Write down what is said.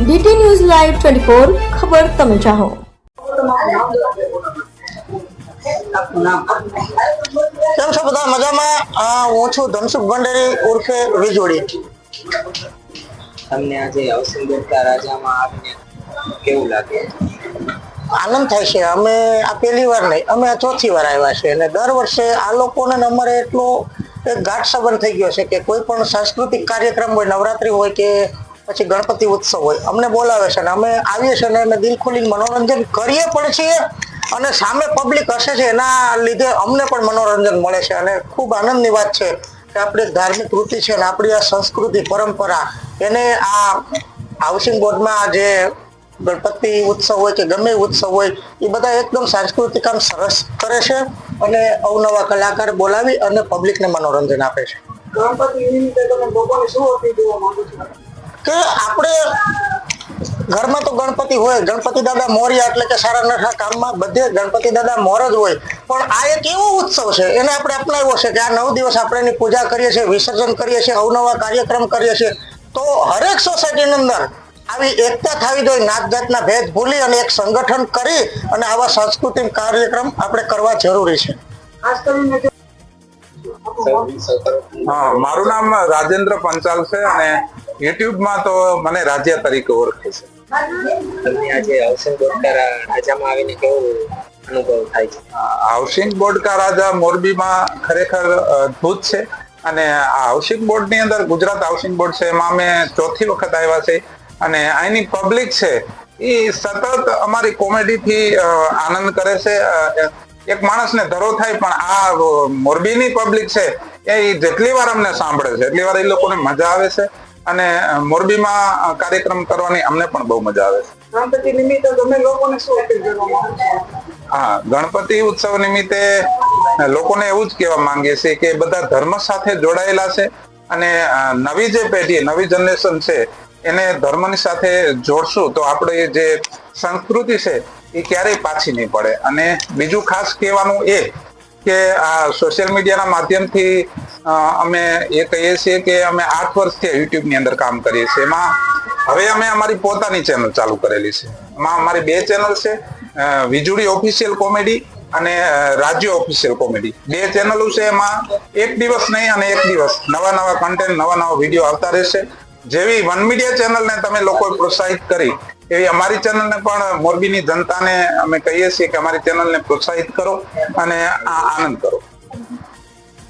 DT news live twenty four ખબર તમે ચાહો. કેમ છો બધા મજામાં? આ હું છું ધનસુખ ભંડેરી ઉર્ફે વીજોડી. તમને આજે હાઉસિંગ રાજામાં આપને કેવું લાગે? આનંદ થાય છે. અમે આ પહેલી વાર નહીં અમે ચોથી વાર આવ્યા છે અને દર વર્ષે આ લોકોને અમારે એટલો એક ગાઢ સંબંધ થઈ ગયો છે કે કોઈ પણ સાંસ્કૃતિક કાર્યક્રમ હોય નવરાત્રી હોય કે પછી ગણપતિ ઉત્સવ હોય. અમને બોલાવે છે અને અમે આવીએ છીએ અને અમે દિલ ખોલીને મનોરંજન કરીએ પણ છીએ અને સામે પબ્લિક હશે છે એના લીધે અમને પણ મનોરંજન મળે છે અને ખૂબ આનંદની વાત છે કે આપણી ધાર્મિક વૃત્તિ છે અને આપણી આ સંસ્કૃતિ, પરંપરા, એને આ હાઉસિંગ બોર્ડમાં જે ગણપતિ ઉત્સવ હોય કે ગમે ઉત્સવ હોય, એ બધા એકદમ સાંસ્કૃતિક કામ સરસ કરે છે અને અવનવા કલાકાર બોલાવી અને પબ્લિકને મનોરંજન આપે છે. ગણપતિ નિમિત્તે તમે લોકોને શું અપીલ દેવા માંગો છો? કે આપણે ઘરમાં તો ગણપતિ હોય, ગણપતિ દાદા મોર્યા એટલે કે સારા નઠા કામમાં બધે ગણપતિ દાદા મોર જ હોય. પણ આ એક એવો ઉત્સવ છે, એને આપણે અપનાવ્યો છે કે આ નવ દિવસ આપણે એની પૂજા કરીએ છીએ, વિસર્જન કરીએ છીએ, અવનવા કાર્યક્રમ કરીએ છીએ. તો હરેક સોસાયટીની અંદર આવી એકતા થવી જોઈએ નાત જાતના ભેદ ભૂલી અને એક સંગઠન કરી અને આવા સાંસ્કૃતિક કાર્યક્રમ આપણે કરવા જરૂરી છે. મારું નામ રાજેન્દ્ર પંચાલ છે અને યુટ્યુબમાં તો મને રાજ્ય તરીકે ઓળખે છે. તમને આજે હાઉસિંગ બોર્ડના રાજામાં આવીને કેવું અનુભવ થાય છે? હાઉસિંગ બોર્ડ કા રાજા મોરબીમાં ખરેખર અદ્ભુત છે અને આ હાઉસિંગ બોર્ડની અંદર ગુજરાત હાઉસિંગ બોર્ડ છે એમાં અમે ચોથી વખત આવ્યા છે અને અહીંની પબ્લિક છે એ સતત અમારી કોમેડીથી આનંદ કરે છે. એક માણસને ધરો થાય પણ આ મોરબીની પબ્લિક છે એ જેટલી વાર અમને સાંભળે છે એટલી વાર એ લોકોને મજા આવે છે. અને મોરબીમાં કાર્યક્રમ કરવાની અમને પણ બહુ મજા આવે છે. ગણપતિ નિમિત્તે તમે લોકોને શું અપીલ હા ગણપતિ ઉત્સવ નિમિત્તે લોકોને એવું જ કહેવા માંગીએ છીએ કે બધા ધર્મ સાથે જોડાયેલા છે અને નવી જે પેઢી નવી જનરેશન છે એને ધર્મની સાથે જોડશું તો આપણે જે સંસ્કૃતિ છે એ ક્યારેય પાછી નહીં પડે. અને બીજું ખાસ કહેવાનું એ કે આ સોશિયલ મીડિયાના માધ્યમથી અમે એ કહીએ છીએ કે અમે આઠ વર્ષથી યુટ્યુબની અંદર કામ કરીએ છીએ. એમાં હવે અમે અમારી પોતાની ચેનલ ચાલુ કરેલી છે. એમાં અમારી બે ચેનલ છે અ, વીજળી ઓફિશિયલ કોમેડી અને રાજ્ય ઓફિશિયલ કોમેડી બે ચેનલો છે એમાં એક દિવસ નહીં અને એક દિવસ. નવા નવા કન્ટેન્ટ નવા નવા વીડિયો આવતા રહેશે. જેવી વન મીડિયા ચેનલને તમે લોકોએ પ્રોત્સાહિત કરી એવી અમારી ચેનલને પણ મોરબીની જનતાને અમે કહીએ છીએ કે અમારી ચેનલને પ્રોત્સાહિત કરો અને આ આનંદ કરો.